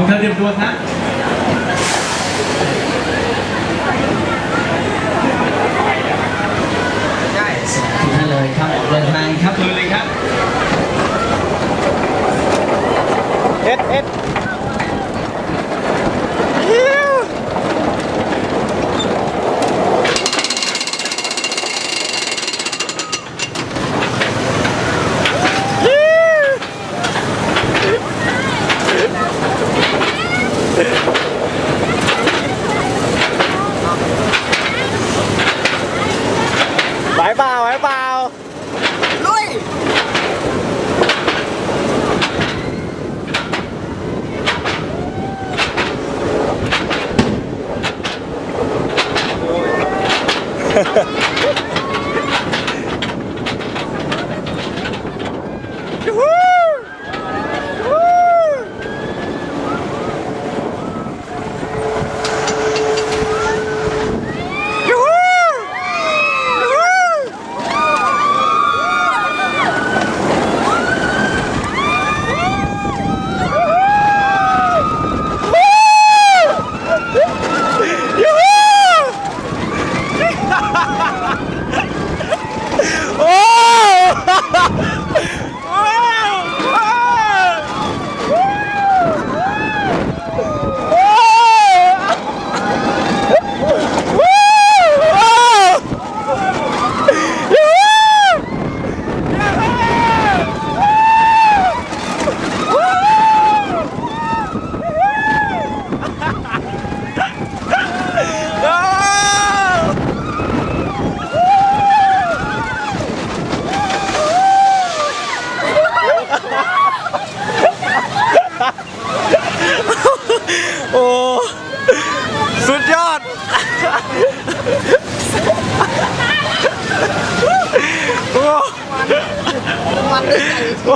องเธอเตรียมตัวครับได้สวัสดีท่านเลยครับเดินทางครับมือเลยครับเอ็ดเอ็ด bãi vào bãi vào lui. ha ha โอ้สุดยอด โอ้วันนี้โห